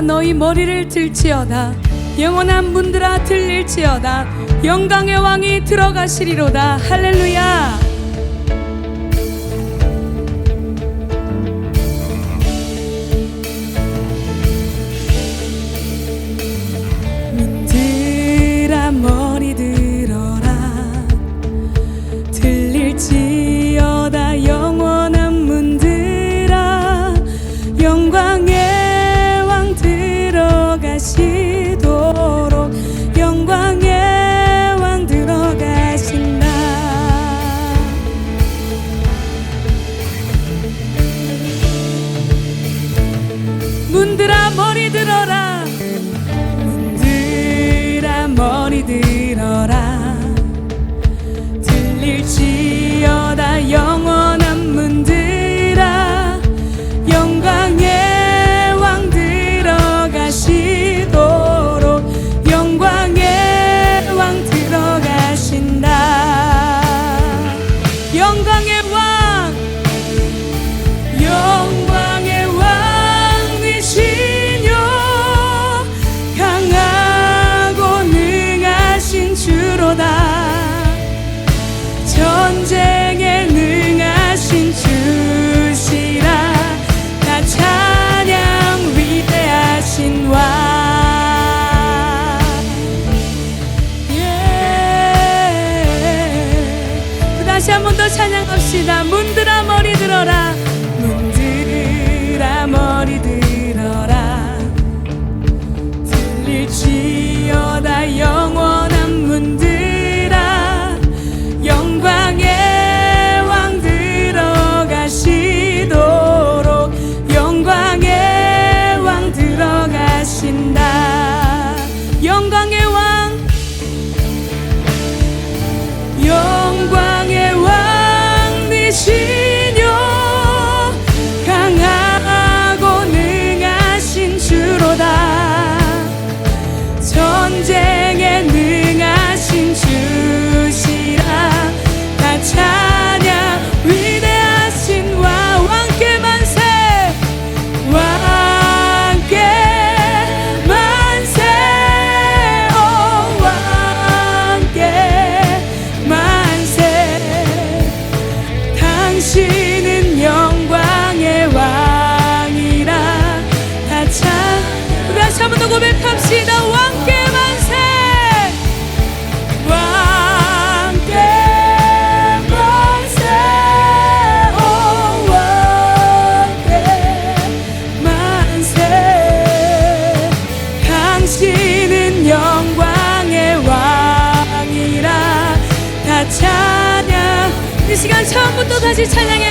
너희 머리를 들지어다. 영원한 문들아 들릴지어다. 영광의 왕이 들어가시리로다. 할렐루야. 더 찬양합시다. 문들아 머리 들어라. 문들아 머리 들어라. 다시 찬양해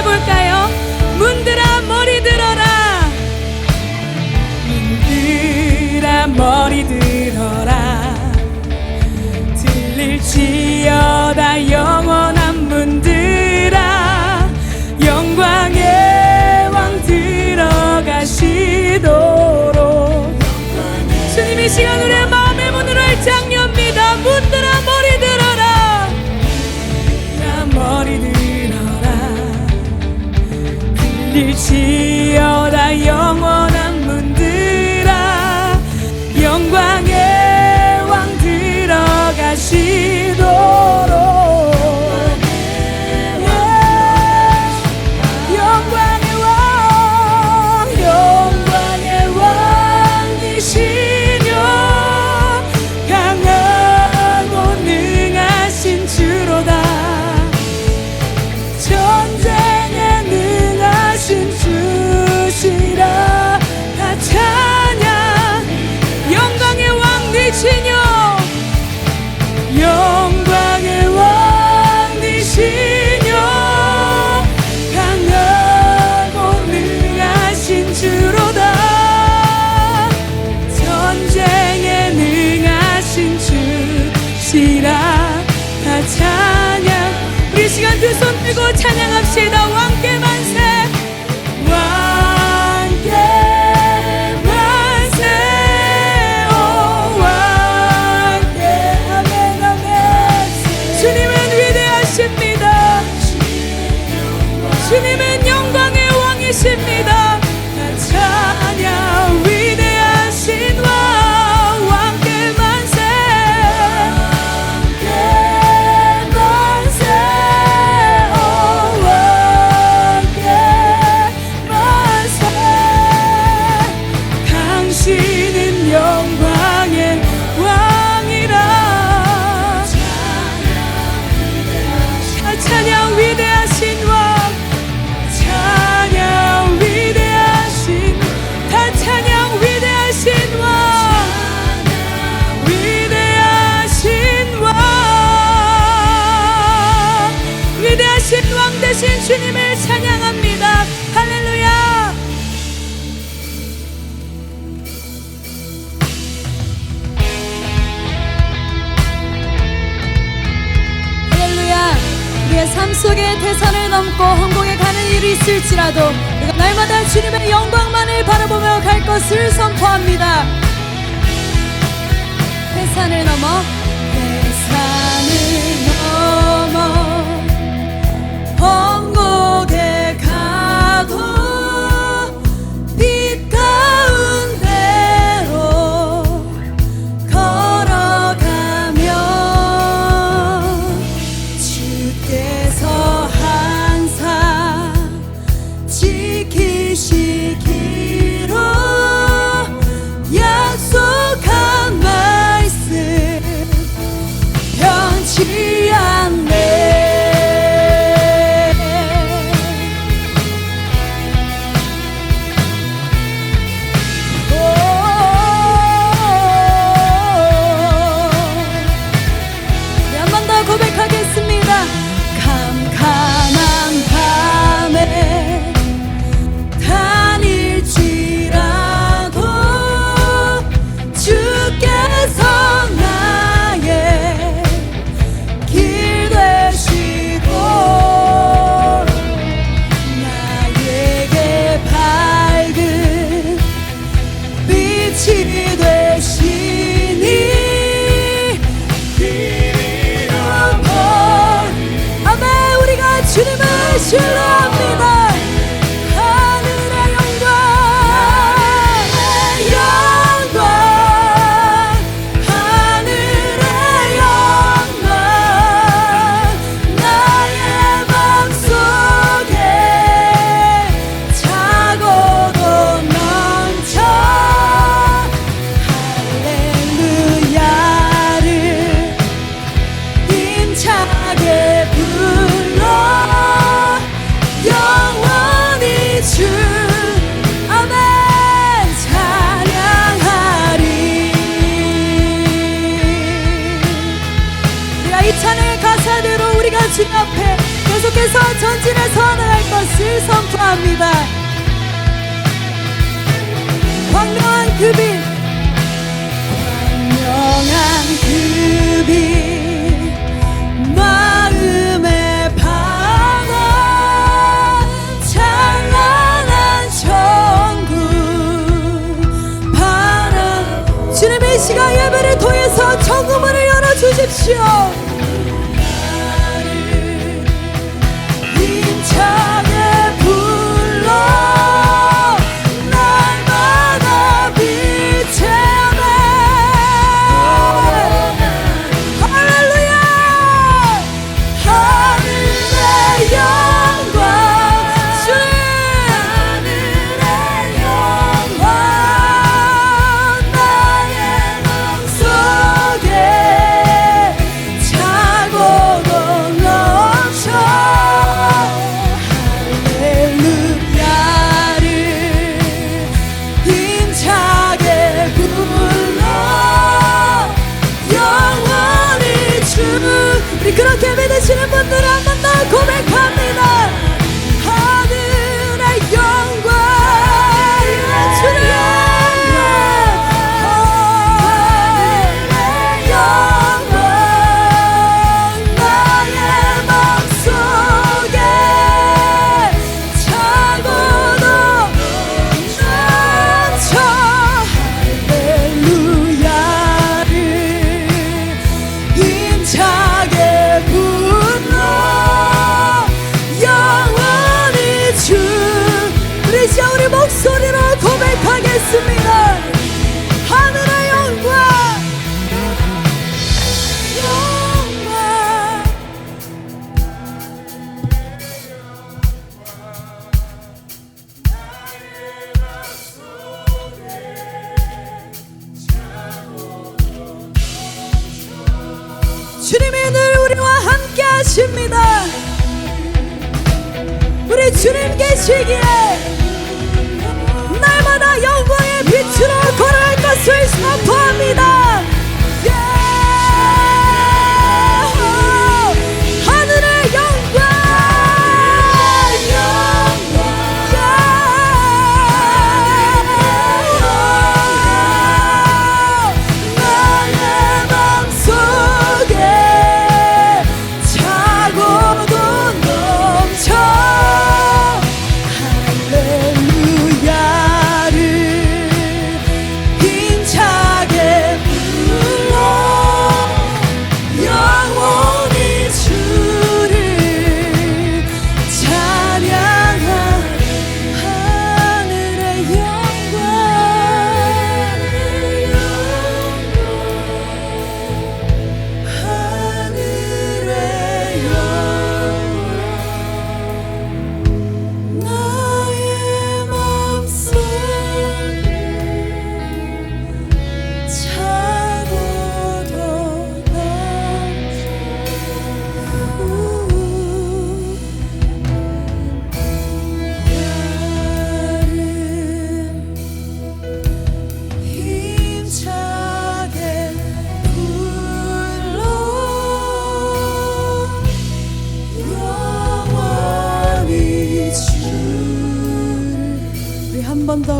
것이라 다 찬양. 우리 시간 두 손 들고 찬양합시다. 왕께 우리의 삶 속에 태산을 넘고 홍공에 가는 일이 있을지라도 날마다 주님의 영광만을 바라보며 갈 것을 선포합니다. 태산을 넘어 태산을 넘어 홍공에 계속해서 전진해서 나갈 것을 선포합니다. 광명한 그빛, 광명한 그빛, 주님의 시간 예배를 통해서 천국문을 열어 주십시오. 미끄럽게 믿으시는 분들은 한번더 고백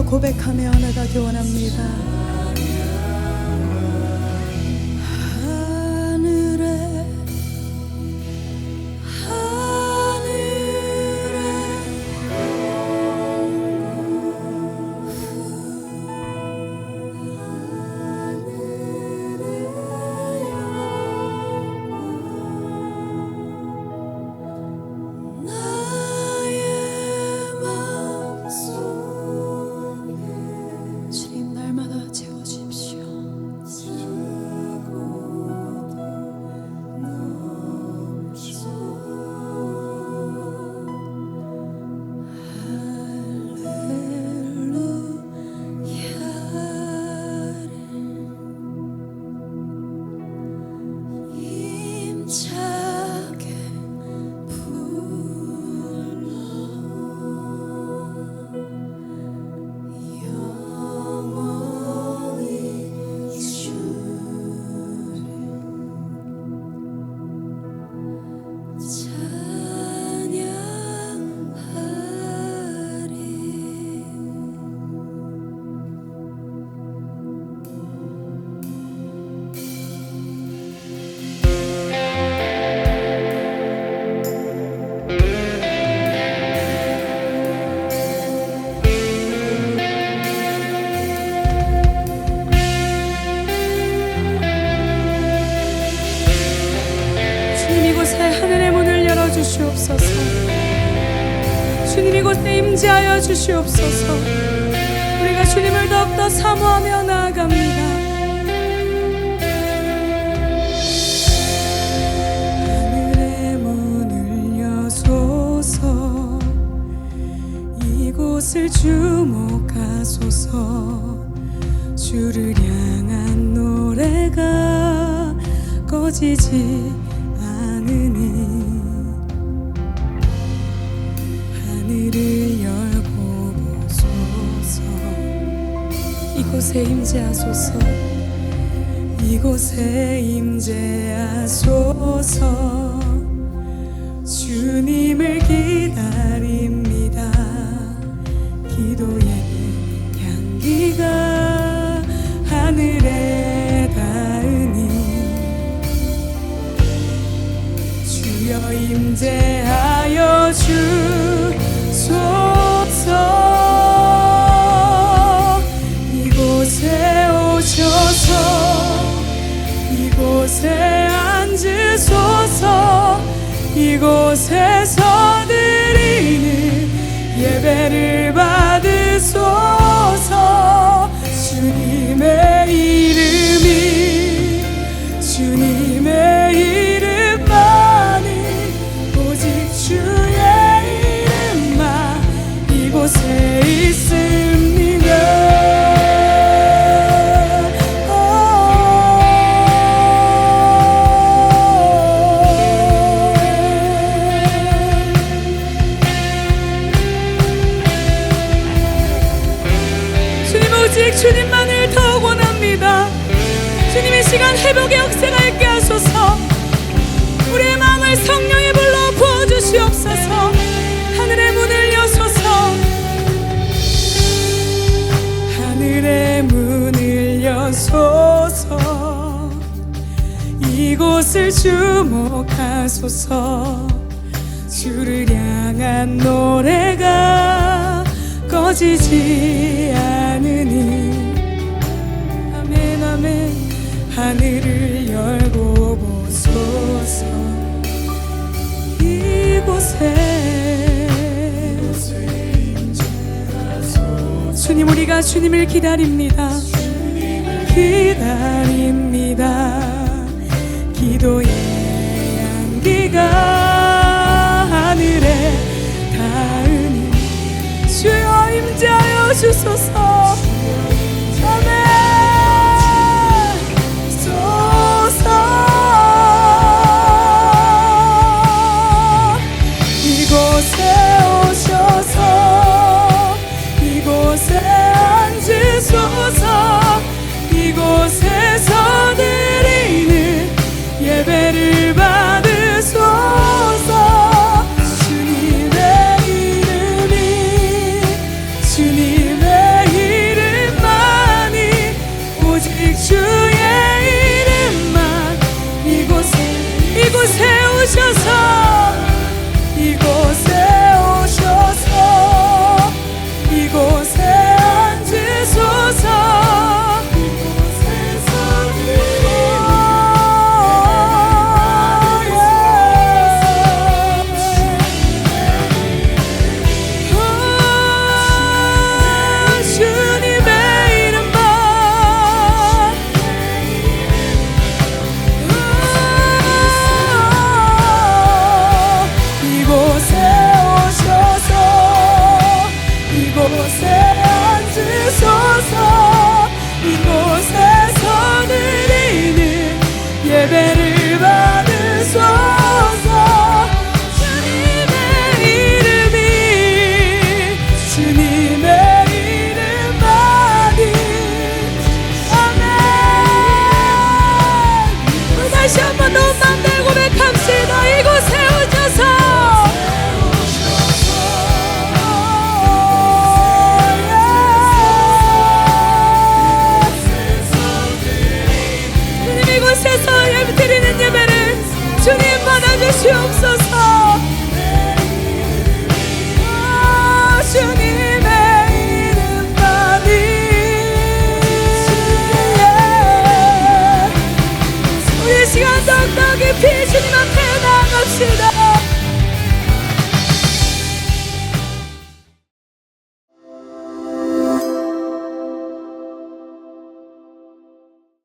고백하며 나가기 원합니다. 주시옵소서. 주님 이곳에 임재하여 주시옵소서. 우리가 주님을 더욱더 사모하며 나아갑니다. 하늘의 문을 여소서. 이곳을 주목하소서. 주를 향한 노래가 꺼지지 않으니 이곳에 임재하소서. 이곳에 임재하소서. 주님을 기 이곳에서 드리는 예배를 이곳을 주목하소서. 주를 향한 노래가 꺼지지 않으니. 아멘 아멘. 하늘을 열고 보소서. 이곳에 주님 우리가 주님을 기다립니다. 기다립니다 기도의 향기가 하늘에 닿으니 주여 임재하여 주소서